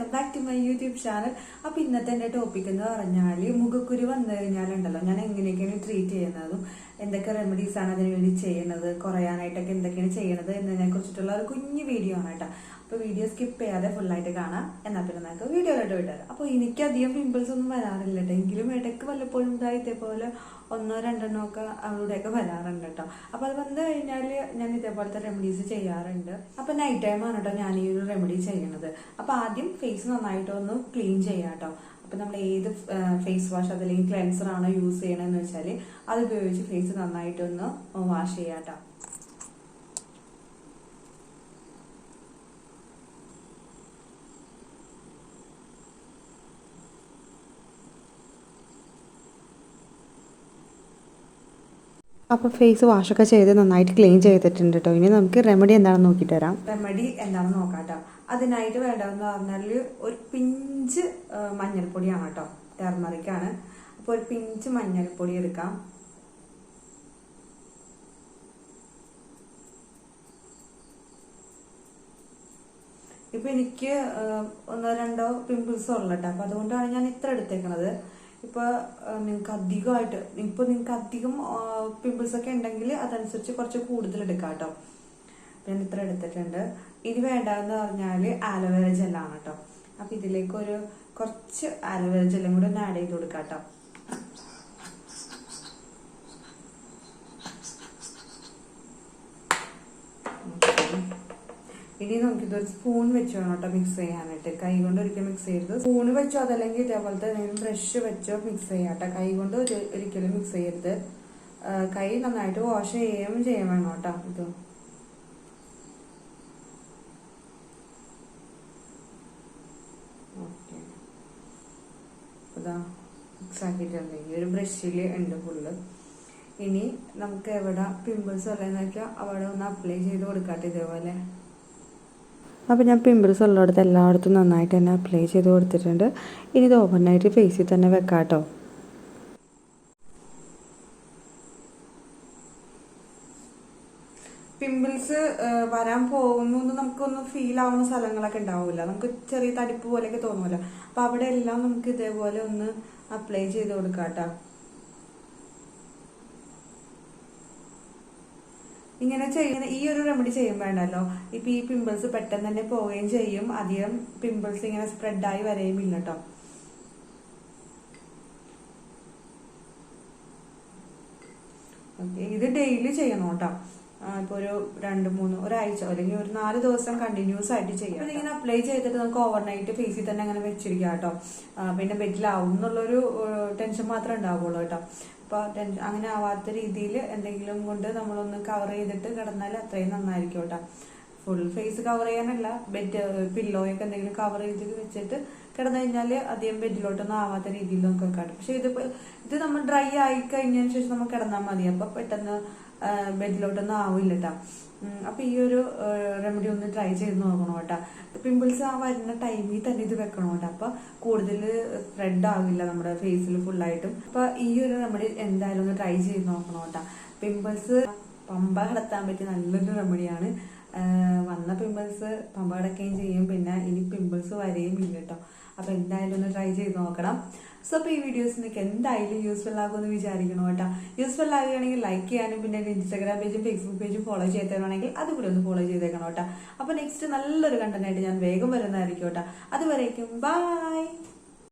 Welcome back to my YouTube channel. അപ്പൊ ഇന്നത്തെ എന്റെ ടോപ്പിക് എന്ന് പറഞ്ഞാൽ മുഖക്കുരു വന്നു കഴിഞ്ഞാലുണ്ടല്ലോ. ഞാൻ എങ്ങനെയൊക്കെയാണ് ട്രീറ്റ് ചെയ്യുന്നതും എന്തൊക്കെ റെമഡീസ് ആണ് അതിനുവേണ്ടി ചെയ്യുന്നത് കുറയാനായിട്ടൊക്കെ എന്തൊക്കെയാണ് ചെയ്യുന്നത് എന്നതിനെ കുറിച്ചിട്ടുള്ള ഒരു കുഞ്ഞു വീഡിയോ ആണ് കേട്ടോ. അപ്പൊ വീഡിയോ സ്കിപ്പ് ചെയ്യാതെ ഫുൾ ആയിട്ട് കാണാം. എന്നാൽ പിന്നെ നമുക്ക് വീഡിയോയിലോട്ട് വിട്ടാറ് അപ്പോൾ എനിക്കധികം പിമ്പിൾസ് ഒന്നും വരാറില്ല എങ്കിലും ഇടയ്ക്ക് വല്ലപ്പോഴും ഇതാ ഇതേപോലെ ഒന്നോ രണ്ടെണ്ണോ ഒക്കെ അവിടെയൊക്കെ വരാറുണ്ട് കേട്ടോ അപ്പൊ അത് വന്നു കഴിഞ്ഞാൽ ഞാൻ ഇതേപോലത്തെ റെമഡീസ് ചെയ്യാറുണ്ട്. അപ്പൊ നൈറ്റ് ടൈം ആണ് കേട്ടോ ഞാൻ ഈ ഒരു റെമഡി ചെയ്യണത് അപ്പൊ ആദ്യം ഫേസ് നന്നായിട്ട് ഒന്ന് ക്ലീൻ ചെയ്യാം കേട്ടോ അപ്പൊ നമ്മൾ ഏത് ഫേസ് വാഷ് അതല്ലെങ്കിൽ ക്ലെൻസർ ആണോ യൂസ് ചെയ്യണമെന്ന് വെച്ചാൽ അത് ഉപയോഗിച്ച് ഫേസ് നന്നായിട്ടൊന്ന് വാഷ് ചെയ്യാം കേട്ടോ അപ്പോൾ ഫേസ് വാഷൊക്കെ ചെയ്ത് നന്നായിട്ട് ക്ലീൻ ചെയ്തിട്ടുണ്ട് കേട്ടോ ഇനി നമുക്ക് റെമഡി എന്താണെന്ന് നോക്കിയിട്ട് വരാം. റെമഡി എന്താണെന്ന് നോക്കാം കേട്ടോ അതിനായിട്ട് വേണ്ടതെന്ന് പറഞ്ഞാൽ ഒരു പിഞ്ച് മഞ്ഞൾപ്പൊടിയാണ് കേട്ടോ ടെർമറിക്കാണ് അപ്പോൾ ഒരു പിഞ്ച് മഞ്ഞൾപ്പൊടി എടുക്കാം. ഇപ്പൊ എനിക്ക് ഒന്നോ രണ്ടോ പിമ്പിൾസ് ഉള്ളട്ടോ അപ്പം അതുകൊണ്ടാണ് ഞാൻ ഇത്ര എടുത്തേക്കണത്. ഇപ്പൊ നിങ്ങൾക്ക് അധികമായിട്ട് ഇപ്പൊ നിങ്ങൾക്ക് അധികം പിമ്പിൾസ് ഒക്കെ ഉണ്ടെങ്കിൽ അതനുസരിച്ച് കുറച്ച് കൂടുതൽ എടുക്കാം കേട്ടോ ഞാൻ ഇത്ര എടുത്തിട്ടുണ്ട്. ഇനി വേണ്ടതെന്ന് പറഞ്ഞാൽ ആലോവേര ജെല്ലാണ് കേട്ടോ അപ്പൊ ഇതിലേക്ക് ഒരു കുറച്ച് ആലോവേര ജെല്ലും കൂടെ ഒന്ന് ആഡ് ചെയ്ത് കൊടുക്കാം കേട്ടോ ഇനി നമുക്കിത് സ്പൂൺ വെച്ച് വേണം കേട്ടോ മിക്സ് ചെയ്യാനായിട്ട്. കൈ കൊണ്ട് ഒരിക്കലും മിക്സ് ചെയ്യരുത്. സ്പൂൺ വെച്ചോ അതല്ലെങ്കിൽ ഇതേപോലത്തെ എന്തെങ്കിലും ബ്രഷ് വെച്ചോ മിക്സ് ചെയ്യാം കേട്ടോ. കൈ കൊണ്ട് ഒരു- ഒരിക്കലും മിക്സ് ചെയ്യരുത്. കൈ നന്നായിട്ട് വാഷ് ചെയ്യുകയും ചെയ്യാൻ വേണം കേട്ടോ ഇത്. അതാ മിക്സ് ആക്കിയിട്ടുണ്ട്. ഈ ഒരു ബ്രഷിൽ ഉണ്ട് ഫുള്ള് ഇനി നമുക്ക് എവിടെ പിമ്പിൾസ് വല്ലതെന്ന് വെച്ചാൽ അവിടെ ഒന്ന് അപ്ലൈ ചെയ്ത് കൊടുക്കാട്ടെ ഇതേപോലെ. അപ്പോൾ ഞാൻ പിമ്പിൾസ് ഉള്ളിടത്ത് എല്ലായിടത്തും നന്നായിട്ട് തന്നെ അപ്ലൈ ചെയ്ത് കൊടുത്തിട്ടുണ്ട്. ഇനി ഇത് ഓവർനൈറ്റ് ഫേസിൽ തന്നെ വെക്കാം കേട്ടോ പിമ്പിൾസ് വരാൻ പോകുന്നു എന്ന് നമുക്കൊന്ന് ഫീൽ ആവുന്ന സ്ഥലങ്ങളൊക്കെ ഉണ്ടാവില്ല നമുക്ക് ചെറിയ തടിപ്പ് പോലെയൊക്കെ തോന്നുമല്ലോ അപ്പൊ അവിടെ എല്ലാം നമുക്ക് ഇതേപോലെ ഒന്ന് അപ്ലൈ ചെയ്ത് കൊടുക്കാം കേട്ടോ ഇങ്ങനെ ചെയ്യുന്ന ഈ ഒരു റെമഡി ചെയ്യുമ്പോൾ ഉണ്ടല്ലോ ഇപ്പൊ ഈ പിമ്പിൾസ് പെട്ടെന്ന് തന്നെ പോവുകയും ചെയ്യും. അധികം പിമ്പിൾസ് ഇങ്ങനെ സ്പ്രെഡായി വരെയും ഇല്ല കേട്ടോ ഇത് ഡെയിലി ചെയ്യണം കേട്ടോ ഇപ്പൊ ഒരു രണ്ട് മൂന്ന് ഒരാഴ്ച അല്ലെങ്കിൽ ഒരു നാല് ദിവസം കണ്ടിന്യൂസ് ആയിട്ട് ചെയ്യാം ഇങ്ങനെ അപ്ലൈ ചെയ്തിട്ട് നമുക്ക് ഓവർനൈറ്റ് ഫേസിൽ തന്നെ അങ്ങനെ വെച്ചിരിക്കാം കേട്ടോ പിന്നെ ബെഡിലാവും എന്നുള്ളൊരു ടെൻഷൻ മാത്രമേ ഉണ്ടാവുള്ളൂ കേട്ടോ അപ്പൊ ടെൻഷൻ അങ്ങനെ ആവാത്ത രീതിയിൽ എന്തെങ്കിലും കൊണ്ട് നമ്മളൊന്ന് കവർ ചെയ്തിട്ട് കിടന്നാൽ അത്രയും നന്നായിരിക്കും കേട്ടോ. ഫുൾ ഫേസ് കവർ ചെയ്യാനല്ല ബെഡ് പില്ലോയൊക്കെ എന്തെങ്കിലും കവർ ചെയ്തിട്ട് വെച്ചിട്ട് കിടന്നു കഴിഞ്ഞാൽ അധികം ബെഡിലോട്ടൊന്നും ആവാത്ത രീതിയിൽ നമുക്ക് വെക്കാം പക്ഷെ ഇത് ഇത് നമ്മൾ ഡ്രൈ ആയി കഴിഞ്ഞതിന് ശേഷം നമ്മൾ കിടന്നാൽ മതി. അപ്പൊ പെട്ടെന്ന് ബെഡിലോട്ടൊന്നും ആവില്ല കേട്ടോ അപ്പൊ ഈ ഒരു റെമഡി ഒന്ന് ട്രൈ ചെയ്ത് നോക്കണം കേട്ടോ. പിമ്പിൾസ് ആ വരുന്ന ടൈമിൽ തന്നെ ഇത് വെക്കണം കേട്ടോ അപ്പൊ കൂടുതൽ സ്പ്രെഡ് ആവില്ല നമ്മുടെ ഫേസിൽ ഫുള്ളായിട്ടും അപ്പൊ ഈ ഒരു റെമഡി എന്തായാലും ഒന്ന് ട്രൈ ചെയ്ത് നോക്കണം കേട്ടോ പിമ്പിൾസ് പമ്പ കിടത്താൻ പറ്റിയ നല്ലൊരു റെമഡിയാണ് വന്ന പിമ്പിൾസ് പമ്പ കിടക്കുകയും ചെയ്യും. പിന്നെ ഇനി പിമ്പിൾസ് വരെയും ഇല്ല കേട്ടോ. അപ്പൊ എന്തായാലും ഒന്ന് ട്രൈ ചെയ്ത് നോക്കണം. സോ അപ്പോൾ ഈ വീഡിയോസ് നിങ്ങൾക്ക് എന്തായാലും യൂസ്ഫുൾ ആകുമെന്ന് വിചാരിക്കണം കേട്ടോ. യൂസ്ഫുൾ ആകുകയാണെങ്കിൽ ലൈക്ക് ചെയ്യാനും പിന്നെ എന്റെ ഇൻസ്റ്റാഗ്രാം പേജും ഫേസ്ബുക്ക് പേജും ഫോളോ ചെയ്തേക്കണമെങ്കിൽ അതുകൂടി ഒന്ന് ഫോളോ ചെയ്തേക്കണം കേട്ടോ. അപ്പോൾ നെക്സ്റ്റ് നല്ലൊരു കണ്ടന്റ് ഞാൻ വേഗം വരുന്നതായിരിക്കും കേട്ടോ. അതുവരേക്കും ബൈ